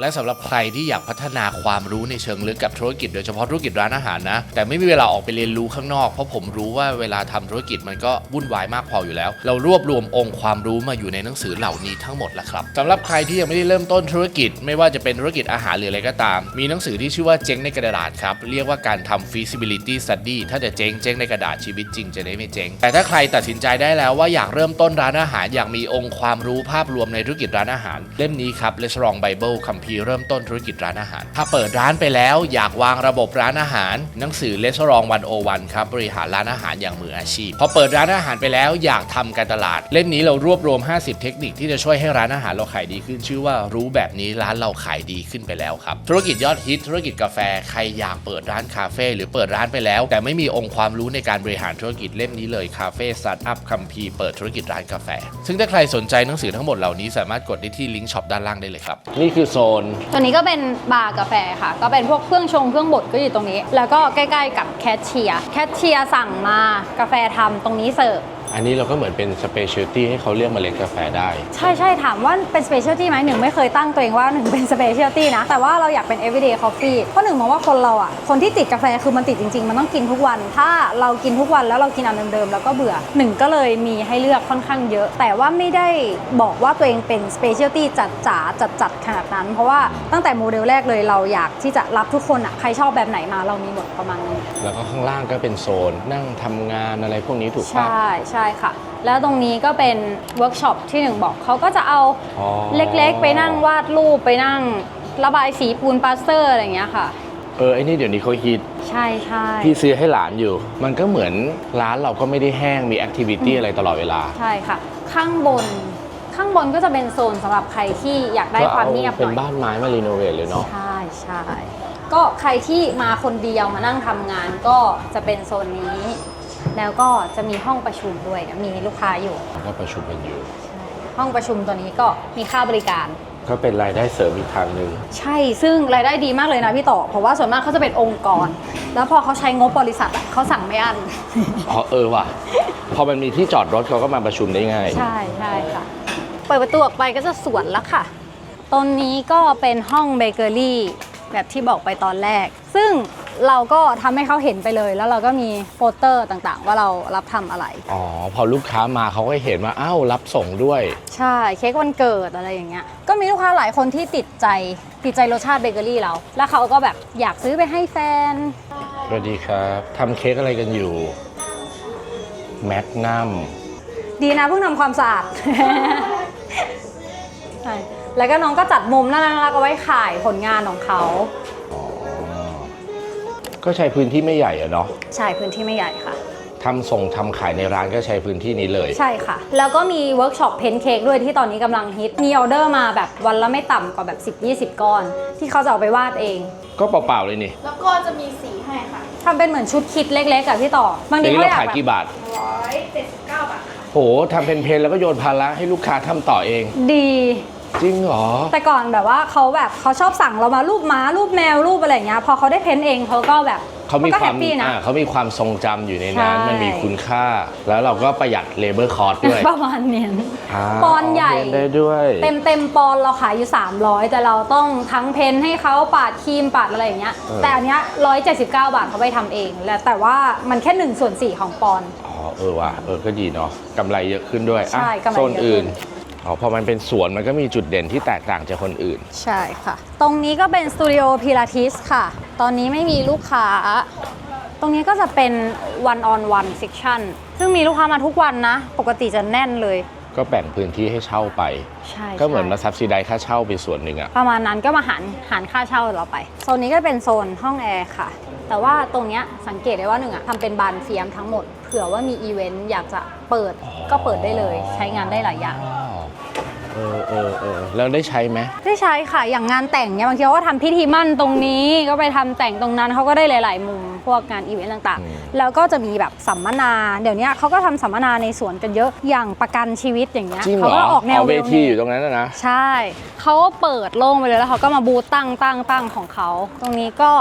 และสำหรับใครที่อยากพัฒนาความรู้ในเชิงลึกกับธุรกิจโดยเฉพาะธุรกิจร้านอาหารนะ แต่ไม่มีเวลาออกไปเรียนรู้ข้างนอก เพราะผมรู้ว่าเวลาทำธุรกิจมันก็วุ่นวายมากพออยู่แล้ว เรารวบรวมองค์ความรู้มาอยู่ในหนังสือเหล่านี้ทั้งหมดแล้วครับสำหรับใครที่ยังไม่ได้เริ่มต้นธุรกิจ ไม่ว่าจะเป็นธุรกิจอาหารหรืออะไรก็ตาม มีหนังสือที่ชื่อว่าเจ๊งในกระดาษครับเรียกว่าการทำ feasibility study ถ้าจะเจ๊งเจ๊งในกระดาษชีวิตจริงจะได้ไม่เจ๊งแต่ถ้าใครตัดสินใจได้แล้วว่าอยากเริ่มต้นร้านอาหารอยากมีองค์ความรู้ภาพรวมในธุรกิจร้านอาหารเล่มนี้ครับ Restaurant Bible คัีเริ่มต้นธุรกิจร้านอาหาร ถ้าเปิดร้านไปแล้วอยากวางระบบร้านอาหาร หนังสือ Restaurant 101ครับบริหารร้านอาหารอย่างมืออาชีพพอเปิดร้านอาหารไปแล้วอยากทำการตลาด เล่มนี้เรารวบรวม 50 เทคนิคที่จะช่วยให้ร้านอาหารเราขายดีขึ้น ชื่อว่ารู้แบบนี้ร้านเราขายดีขึ้นไปแล้วครับธุรกิจยอดฮิตธุรกิจกาแฟใครอยากเปิดร้านคาเฟ่หรือเปิดร้านไปแล้ว แต่ไม่มีองค์ความรู้ในการบริหารธุรกิจเล่มนี้เลยคาเฟ่สตาร์ทอัพคัมภีร์เปิดธุรกิจร้านกาแฟ ซึ่งถ้าใครสนใจหนังสือทั้งหมดเหล่านี้สามารถกดได้ที่ลิงก์ช็อปด้านล่างได้เลยครับนี่คือโซนตัวนี้ก็เป็นบาร์กาแฟค่ะ ก็เป็นพวกเครื่องชงเครื่องบดก็อยู่ตรงนี้ แล้วก็ใกล้ ๆ กับแคชเชียร์ แคชเชียร์สั่งมากาแฟทำตรงนี้เสิร์ฟ อันนี้เราก็เหมือนเป็นสเปเชียลตี้ให้เขาเลือกเมล็ดกาแฟได้ ใช่ใช่ถามว่าเป็น specialty ไหมหนึ่งไม่เคยตั้งตัวเองว่าหนึ่งเป็น specialty นะ แต่ว่าเราอยากเป็น everyday coffee เพราะหนึ่งมองว่าคนเราอะ คนที่ติดกาแฟคือมันติดจริง ๆ มันต้องกินทุกวัน ถ้าเรากินทุกวันแล้วเรากินอันเดิมๆแล้วก็เบื่อหนึ่งก็เลยมีให้เลือกค่อนข้างเยอะ แต่ว่าไม่ได้บอกว่าตัวเองเป็น specialty จัดจ๋าจัดจัดๆขนาดนั้น เพราะว่าตั้งแต่โมเดลแรกเลยเราอยากที่จะรับทุกคนอะใครชอบแบบไหนมาเรามีหมดประมาณนั้นแล้วก็ข้างล่างก็เป็นโซนนั่งทำงานอะไรพวกนี้ถูกใชปะ่ใช่ค่ะ แล้วตรงนี้ก็เป็นเวิร์กช็อปที่หนึ่งบอกเขาก็จะเอาอ๋อ เล็กๆ ไปนั่งวาดรูปไปนั่งระบายสีปูนปาสเตอร์อะไรอย่างเงี้ยค่ะ เออไอ้นี่เดี๋ยวนี้เขาฮิตใช่ใช่พี่ซื้อให้หลานอยู่ มันก็เหมือนร้านเราก็ไม่ได้แห้งมีแอคทิวิตี้อะไรตลอดเวลาใช่ค่ะ ข้างบนข้างบนก็จะเป็นโซนสำหรับใครที่อยากได้ความเงียบหเป็นน่อย บ้านไม้มารีโนเวทเลยเนาะ ใช่ใช่ก็ใครที่มาคนเดียวมานั่งทำงานก็จะเป็นโซนนี้ แล้วก็จะมีห้องประชุมด้วยมีลูกค้าอยู่ ก็ประชุมกันอยู่ใช่ห้องประชุมตัวนี้ก็มีค่าบริการ ก็เป็นรายได้เสริมอีกทางหนึ่งใช่ซึ่งรายได้ดีมากเลยนะพี่ต่อ เพราะว่าส่วนมากเขาจะเป็นองค์กร แล้วพอเขาใช้งบบริษัทอะเขาสั่งไม่อั้นอ๋อเออว่ะ พอมันมีที่จอดรถเขาก็มาประชุมได้ง่าย ใช่ใช่ค่ะเปิดประตูออกไปก็จะสวนแล้วค่ะตรงนี้ก็เป็นห้องเบเกอรี่แบบที่บอกไปตอนแรก ซึ่งเราก็ทำให้เขาเห็นไปเลย แล้วเราก็มีโปสเตอร์ต่างๆ ว่าเรารับทำอะไร อ๋อ พอลูกค้ามาเขาก็เห็นว่าอ้าวรับส่งด้วย ใช่เค้กวันเกิดอะไรอย่างเงี้ยก็มีลูกค้าหลายคนที่ติดใจติดใจรสชาติเบเกอรี่เรา แล้วเขาก็แบบอยากซื้อไปให้แฟน สวัสดีครับทำเค้กอะไรกันอยู่ แมกนัมดีนะเพิ่งทำความสะอาด ใช่แล้วก็น้องก็จัดมุมน่ารักๆเอาไว้ขายผลงานของเขา ก็ใช้พื้นที่ไม่ใหญ่อะเนาะใช่พื้นที่ไม่ใหญ่ค่ะ ทำส่งทำขายในร้านก็ใช้พื้นที่นี้เลย ใช่ค่ะ แล้วก็มีเวิร์กช็อปเพ้นเค้กด้วยที่ตอนนี้กำลังฮิต มีออเดอร์มาแบบวันละไม่ต่ำกว่าแบบ 10-20 ก้อน ที่เขาจะเอาไปวาดเองก็เปล่าๆเลยนี่แล้วก็จะมีสีให้ค่ะ ทำเป็นเหมือนชุดคิดเล็กๆอะพี่ต่อบางอทีย่างนี้เขาเราอยากขายแบบกี่บาท 179 บาทค่ะโหทำเพนๆแล้วก็โยนภาระให้ลูกค้าทำต่อเอง ดี จริงเหรอ แต่ก่อนแบบว่าเขาแบบเขาชอบสั่งเรามารูปม้ารูปแมวรูปอะไรอย่างเงี้ยพอเขาได้เพ้นเองเขาก็แบบเขามีก็คแฮวามปปี้นะ อ่าเขามีความทรงจำอยู่ในนั้น ใช่ มันมีคุณค่า แล้วเราก็ประหยัดเลเบอร์คอร์สด้วย ประมาณเนี้ยาปอนด์ใหญ่เพ้นได้ด้วย เต็มเต็มๆปอนด์เราขายอยู่ 300 แต่เราต้องทั้งเพ้นให้เขาปาดครีมปาดอะไรอย่างเงี้ย เออ แต่อันเนี้ย179 บาทเขาไปทำเอง แล้วแต่ว่ามันแค่1ส่วน4ของปอนด์อ๋อเออว่ะเออก็ดีเนาะกำไรเยอะขึ้นด้วยอะใช่กำไรเยอะโซนอื่นขึ้ อ๋อพอมันเป็นสวนมันก็มีจุดเด่นที่แตกต่างจากคนอื่น ใช่ค่ะ ตรงนี้ก็เป็นสตูดิโอพิลาทิสค่ะ ตอนนี้ไม่มีลูกค้า ตรงนี้ก็จะเป็น one on one section ซึ่งมีลูกค้ามาทุกวันนะ ปกติจะแน่นเลย ก็แบ่งพื้นที่ให้เช่าไป ใช่ก็เหมือนมาใช่ซับซิไดค่าเช่าไปส่วนหนึ่งอะประมาณนั้นก็มาหารหารค่าเช่าเราไป โซนนี้ก็เป็นโซนห้องแอร์ค่ะ แต่ว่าตรงเนี้ยสังเกตได้ว่าหนึ่งอะทำเป็นบานเฟียมทั้งหมด เผื่อว่ามีอีเวนต์อยากจะเปิดก็เปิดได้เลย ใช้งานได้หลายอย่าง อ๋อเออเออเออแล้วได้ใช้ไหมได้ใช้ค่ะอย่างงานแต่งเนี่ยบางทีเขาก็ทำพิธีมั่นตรงนี้ ก็ไปทำแต่งตรงนั้นเขาก็ได้หลาย ๆ มุมพวกงานอีเวนต์ต่างอืมๆแล้วก็จะมีแบบสัมมนา เดี๋ยวนี้เขาก็ทำสัมมนาในสวนกันเยอะอย่างประกันชีวิตอย่างเงี้ยจริงเหรเขาอก็ออกแนวเวทีลอยู่ตรงนั้นนะนะใช่เขาก็เปิดโล่งไปเลยแล้วเขาก็มาบูธตั้งตั้งตั้งของเขา ตรงนี้ก็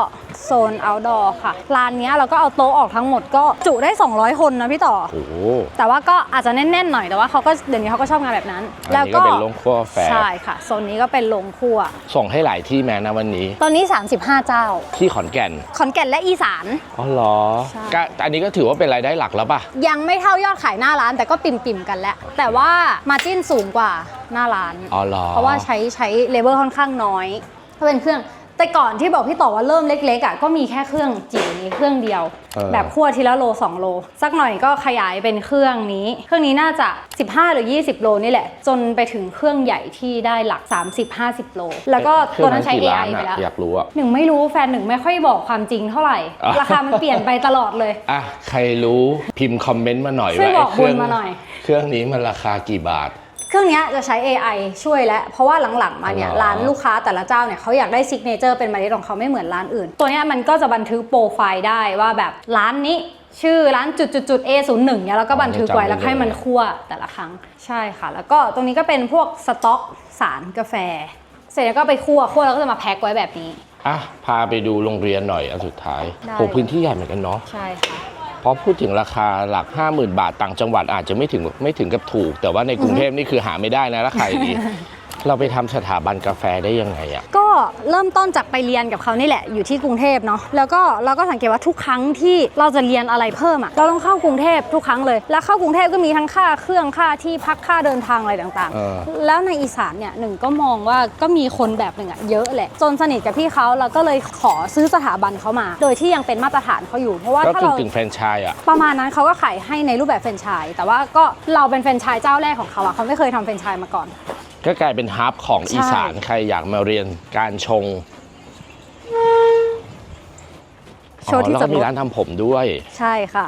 โซน outdoor ค่ะร้านเนี้ยเราก็เอาโต๊ะออกทั้งหมดก็จุได้ 200 คนนะพี่ต่อโอ้โหแต่ว่าก็อาจจะแน่นๆหน่อยแต่ว่าเขาก็เดี๋ยวนี้เขาก็ชอบงานแบบนั้นอันนี้ก็เป็นโรงครัวกาแฟใช่ค่ะโซนนี้ก็เป็นโรงครัว ส่งให้หลายที่แม้นะวันนี้ ตอนนี้ 35 เจ้า ที่ขอนแก่น ขอนแก่นและอีสานอ๋อเหรอใช่ ก็อันนี้ก็ถือว่าเป็นรายได้หลักแล้วป่ะ ยังไม่เท่ายอดขายหน้าร้านแต่ก็ปิ่มๆกันแล้ว แต่ว่ามาจิ้นสูงกว่าหน้าร้าน อ๋อเหรอเพราะว่าใช้ใช้เลเวลค่อนข้างน้อย ถ้าเป็นเครื่อง แต่ก่อนที่บอกพี่ต่อว่าเริ่มเล็กๆอะก็มีแค่เครื่องจิ๋วนี้เครื่องเดียว เออ แบบคั่วทีละโล 2 โล สักหน่อยก็ขยายเป็นเครื่องนี้ เครื่องนี้น่าจะ 15 หรือ 20 โลนี่แหละ จนไปถึงเครื่องใหญ่ที่ได้หลัก 30-50 โล แล้วก็ตัวนั้นใช้ เครื่อง AI กี่ไปล้านแล้ว อะอยากรู้อะ หนึ่งไม่รู้แฟนหนึ่งไม่ค่อยบอกความจริงเท่าไหร่ อะ ราคามันเปลี่ยนไปตลอดเลย อะใครรู้พิมพ์คอมเมนต์มาหน่อยช่วยว่าบอกไเครื่องบุญมาหน่อย เครื่องนี้มันราคากี่บาท เครื่องเนี้ยจะใช้ AI ช่วยแล้วเพราะว่าหลังๆมาเนี่ยอ๋อร้านลูกค้าแต่ละเจ้าเนี่ยเขาอยากได้ซิกเนเจอร์เป็นมาเของเขาไม่เหมือนร้านอื่น ตัวเนี้ยมันก็จะบันทึกโปรไฟล์ได้ว่าแบบร้านนี้ชื่อร้านจุดจุดจุด A01 เนี่ยแล้วก็บันทึกไว้แล้วให้มันคั่วแต่ละครั้งใช่ค่ะ แล้วก็ตรงนี้ก็เป็นพวกสต็อกสารกาแฟ เสร็จแล้วก็ไปคั่วคั่วแล้วก็จะมาแพ็คไว้แบบนี้อะพาไปดูโรงเรียนหน่อยอันสุดท้ายได้โหพื้นที่ใหญ่เหมือนกันเนาะใช่ค่ะ เพราะพูดถึงราคาหลัก 50,000 บาทต่างจังหวัดอาจจะไม่ถึงไม่ถึงกับถูก แต่ว่าในกรุงเทพนี่คือหาไม่ได้นะราคาอย่างนี้ เราไปทำสถาบันกาแฟได้ยังไงอะก็เริ่มต้นจากไปเรียนกับเขานี่แหละอยู่ที่กรุงเทพเนาะแล้วก็เราก็สังเกตว่าทุกครั้งที่เราจะเรียนอะไรเพิ่มอะเราต้องเข้ากรุงเทพทุกครั้งเลย แล้วเข้ากรุงเทพก็มีทั้งค่าเครื่องค่าที่พักค่าเดินทางอะไรต่างเออ ๆ แล้วในอีสานเนี่ยหนึ่งก็มองว่าก็มีคนแบบหนึ่งอะเยอะแหละจนสนิทกับพี่เขาเราก็เลยขอซื้อสถาบันเขามา โดยที่ยังเป็นมาตรฐานเขาอยู่เพราะว่าก็ถ้าคือเราถึงแฟรนไชส์อะ ประมาณนั้นเขาก็ขายให้ในรูปแบบแฟรนไชส์แต่ว่าก็เราเป็นแฟรนไชส์เจ้าแรกของเขาอะเขาไม่เคยทำแฟรนไชส์มาก่อน ก็กลายเป็นฮับของใช่อีสานใครอยากมาเรียนการชงโชว์ที่แล้วจอก็ดมีรถร้านทำผมด้วย ใช่ค่ะ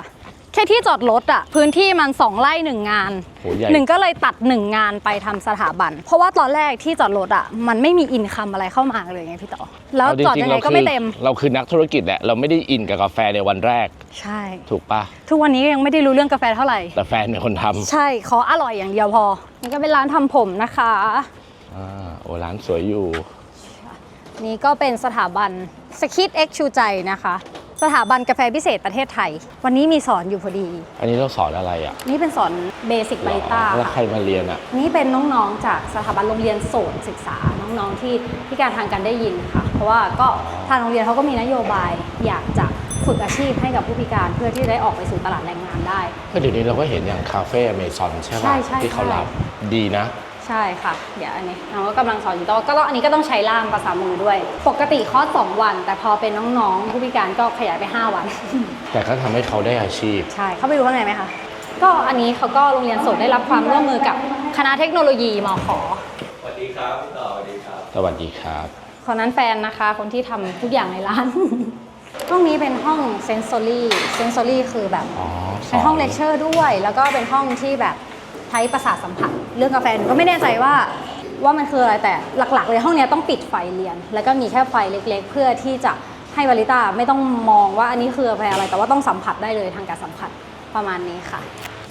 แค่ที่จอดรถอะพื้นที่มันสองไร่หนึ่งงานโหใหญ่ หนึ่งก็เลยตัดหนึ่งงานไปทำสถาบัน เพราะว่าตอนแรกที่จอดรถอะมันไม่มีอินคัมอะไรเข้ามาเลยไงพี่ต่อ แล้วเอาจอดริยังๆไงเราก็คือไม่เต็มเราคือนักธุรกิจแหละเราไม่ได้อินกับกาแฟในวันแรกใช่ ถูกปะทุกวันนี้ยังไม่ได้รู้เรื่องกาแฟเท่าไหร่ แต่แฟนเป็นคนทำใช่ขออร่อยอย่างเดียวพอนี่ก็เป็นร้านทำผมนะคะอ่าโอ้ร้านสวยอยู่ นี่ก็เป็นสถาบัน สคิดเอ็กชูใจนะคะ สถาบันกาแฟพิเศษประเทศไทย วันนี้มีสอนอยู่พอดี อันนี้เราสอนอะไรอะ นี่เป็นสอนเบสิกบาริต้าแล้วใครมาเรียนอะ นี่เป็นน้องๆ จากสถาบันโรงเรียนโสตศึกษา น้องๆ ที่พิการทางการได้ยินค่ะ เพราะว่าก็ทางโรงเรียนเขาก็มีนโยบายอยากจะฝึกอาชีพให้กับผู้พิการเพื่อที่ได้ออกไปสู่ตลาดแรงงานได้ก็เดี๋ยวนี้เราก็เห็นอย่างคาเฟ่อเมซอนใช่ใช่ป่ะใช่ที่เขาใช่รับดีนะ ใช่ใช่ค่ะ เดี๋ยวอันนี้เราก็กำลังสอนอยู่แต่ว่าก็ต้องอันนี้ก็ต้องใช้ล่ามภาษามือด้วย ปกติคอร์ส2วัน แต่พอเป็นน้องๆผู้พิการก็ขยายไป 5 วัน แต่ก็ทำให้เขาได้อาชีพ ใช่เข้าไปดูข้างในไหมคะ ก็อันนี้เขาก็โรงเรียนโสดได้รับความร่วมมือกับคณะเทคโนโลยีมขสวัสดีครับคนนั้นแฟนนะคะ คนที่ทำทุกอย่างในร้าน ห้องนี้เป็นห้องเซน s อรี่เซน s อรี่คือแบบ อ๋อสเป็นห้องเลคเชอร์ด้วย แล้วก็เป็นห้องที่แบบ ใช้ประสาทสัมผัสเรื่องกาแฟหนูก็ไม่แน่ใจว่าว่ามันคืออะไรแต่หลักๆ เลยห้องนี้ต้องปิดไฟเรียน แล้วก็มีแค่ไฟเล็ก ๆ เพื่อที่จะให้บาริต้าไม่ต้องมองว่าอันนี้คือกาแฟอะไร แต่ว่าต้องสัมผัสได้เลยทางการสัมผัสประมาณนี้ค่ะ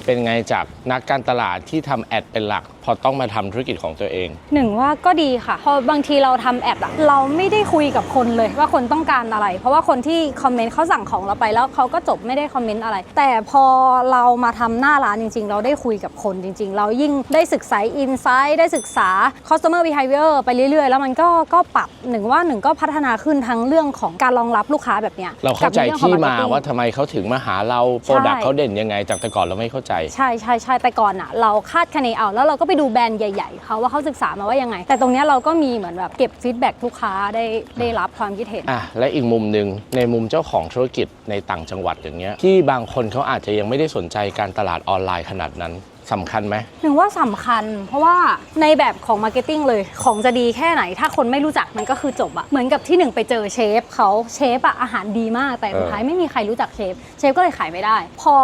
เป็นไงจากนักการตลาดที่ทำแอดเป็นหลักพอต้องมาทำธุรกิจของตัวเอง หนึ่งว่าก็ดีค่ะเพอบางทีเราทำแอดอะเราไม่ได้คุยกับคนเลยว่าคนต้องการอะไร เพราะว่าคนที่คอมเมนต์เขาสั่งของเราไปแล้วเขาก็จบไม่ได้คอมเมนต์อะไร แต่พอเรามาทำหน้าร้านจริง ๆ เราได้คุยกับคนจริง ๆ เรายิ่งได้ศึกษาอินไซต์ได้ศึกษา customer behavior ไปเรื่อยๆ แล้วมันก็ก็ปรับหนึ่งว่าหนึ่งก็พัฒนาขึ้นทั้งเรื่องของการรองรับลูกค้าแบบเนี้ยเราเข้าใจกับในรื่องของที่มา marketing ว่าทำไมเขาถึงมาหาเราโปรดักใช่เขาเด่นยังไงจากแต่ก่อนเราไม่เข้าใจใช่ใช่ใช่แต่ก่อนอะเราคาดคะเนเอาแล้วเราก็ไปดูแบรนด์ใหญ่ๆเขาว่าเขาศึกษามาว่ายังไง แต่ตรงนี้เราก็มีเหมือนแบบเก็บฟีดแบ็กลูกค้าได้ได้รับความคิดเห็นอะและอีกมุมหนึ่งในมุมเจ้าของธุรกิจในต่างจังหวัดอย่างเงี้ยที่บางคนเขาอาจจะยังไม่ได้สนใจการตลาดออนไลน์ขนาดนั้น สำคัญไหมหนึ่งว่าสำคัญ เพราะว่าในแบบของมาร์เก็ตติ้งเลยของจะดีแค่ไหน ถ้าคนไม่รู้จักมันก็คือจบอะเหมือนกับที่หนึ่งไปเจอเชฟเขาเชฟอะอาหารดีมากแต่สุดท้ายไม่มีใครรู้จักเชฟเชฟก็เลยขายไม่ได้ พอ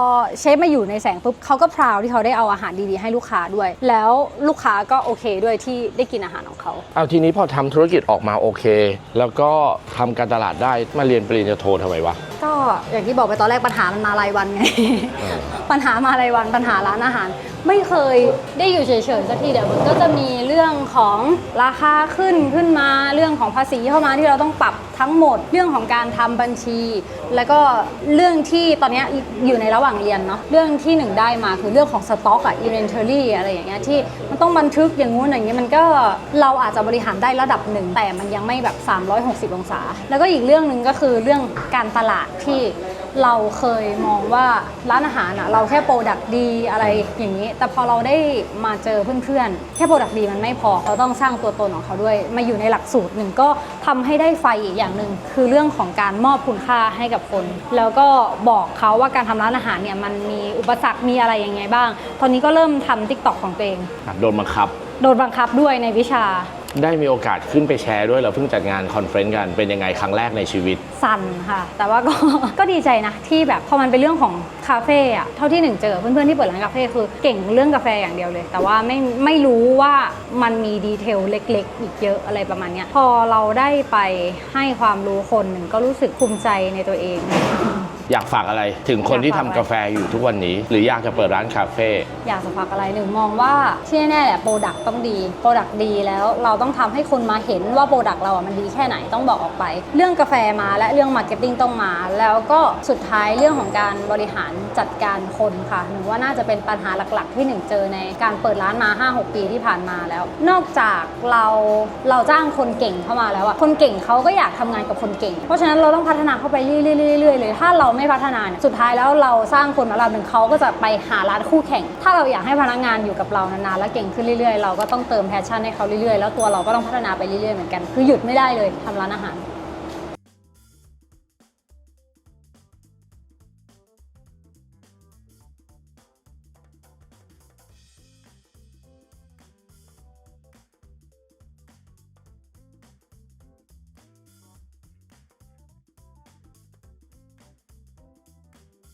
เชฟมาอยู่ในแสงปุ๊บเขาก็พราวที่เขาได้เอาอาหารดีๆให้ลูกค้าด้วย แล้วลูกค้าก็โอเคด้วยที่ได้กินอาหารของเขาเอาทีนี้พอทำธุรกิจออกมาโอเค แล้วก็ทำการตลาดได้มาเรียนปริญญาโททำไมวะก็อย่างที่บอกไปตอนแรกปัญหามันมารายวันไงเออปัญหามารายวันปัญหาร้านอาหาร ไม่เคยได้อยู่เฉยๆสักทีเดี๋ยวมันก็จะมีเรื่องของราคาขึ้นขึ้นมาเรื่องของภาษีเข้ามาที่เราต้องปรับทั้งหมด เรื่องของการทำบัญชี แล้วก็เรื่องที่ตอนนี้อยู่ในระหว่างเรียนเนาะเรื่องที่หนึ่งได้มาคือเรื่องของสต็อกอะ inventory อะไรอย่างเงี้ยที่มันต้องบันทึกอย่างงู้นอย่างนี้ยมันก็เราอาจจะบริหารได้ระดับหนึ่งแต่มันยังไม่แบบ 360 องศา แล้วก็อีกเรื่องหนึ่งก็คือเรื่องการตลาดที่ เราเคยมองว่าร้านอาหารอะเราแค่โปรดักต์ดีอะไรอย่างนี้ แต่พอเราได้มาเจอเพื่อนๆ แค่โปรดักต์ดีมันไม่พอเขาต้องสร้างตัวตนของเขาด้วย มาอยู่ในหลักสูตรหนึ่งก็ทำให้ได้ไฟอีกอย่างหนึ่งคือเรื่องของการมอบคุณค่าให้กับคน แล้วก็บอกเขาว่าการทำร้านอาหารเนี่ยมันมีอุปสรรคมีอะไรยังไงบ้าง ตอนนี้ก็เริ่มทำทิกตอกของตัวเองโดนบังคับ โดนบังคับด้วยในวิชาได้มีโอกาสขึ้นไปแชร์ด้วยเราเพิ่งจัดงานคอนเฟรนซ์กันเป็นยังไงครั้งแรกในชีวิต สั่นค่ะ แต่ว่าก็ ก็ดีใจนะที่แบบพอมันเป็นเรื่องของคาเฟ่อะเท่าที่หนึ่งเจอเพื่อนๆที่เปิดร้านกาแฟคือเก่งเรื่องกาแฟอย่างเดียวเลย แต่ว่าไม่ไม่รู้ว่ามันมีดีเทลเล็ก ๆ อีกเยอะอะไรประมาณเนี้ยพอเราได้ไปให้ความรู้คนหนึ่งก็รู้สึกภูมิใจในตัวเอง อยากฝากอะไรถึงคนที่อยากทำฝากอะไรกาแฟอยู่ทุกวันนี้ หรืออยากจะเปิดร้านคาเฟ่ อยากจะฝากอะไรหนึ่งมองว่าที่แน่ๆแหละโปรดักต์ต้องดีโปรดักต์ดีแล้วเราต้องทำให้คนมาเห็นว่าโปรดักต์เราอะมันดีแค่ไหนต้องบอกออกไป เรื่องกาแฟมาและเรื่องมาร์เก็ตติ้งต้องมา แล้วก็สุดท้ายเรื่องของการบริหารจัดการคนค่ะหนูว่าน่าจะเป็นปัญหาหลักๆ ที่หนึ่งเจอในการเปิดร้านมา 5-6 ปีที่ผ่านมาแล้ว นอกจากเราเราจ้างคนเก่งเข้ามาแล้วอะคนเก่งเขาก็อยากทำงานกับคนเก่ง เพราะฉะนั้นเราต้องพัฒนาเข้าไปเรื่อยๆๆๆเลยถ้าเราไม่พัฒนาเนี่ยสุดท้ายแล้วเราสร้างคนมาราหนึ่งเขาก็จะไปหาร้านคู่แข่ง ถ้าเราอยากให้พนักงานอยู่กับเรานานๆและเก่งขึ้นเรื่อยๆ เราก็ต้องเติมแพชชั่นให้เขาเรื่อยๆ แล้วตัวเราก็ต้องพัฒนาไปเรื่อยๆเหมือนกัน คือหยุดไม่ได้เลยทำร้านอาหาร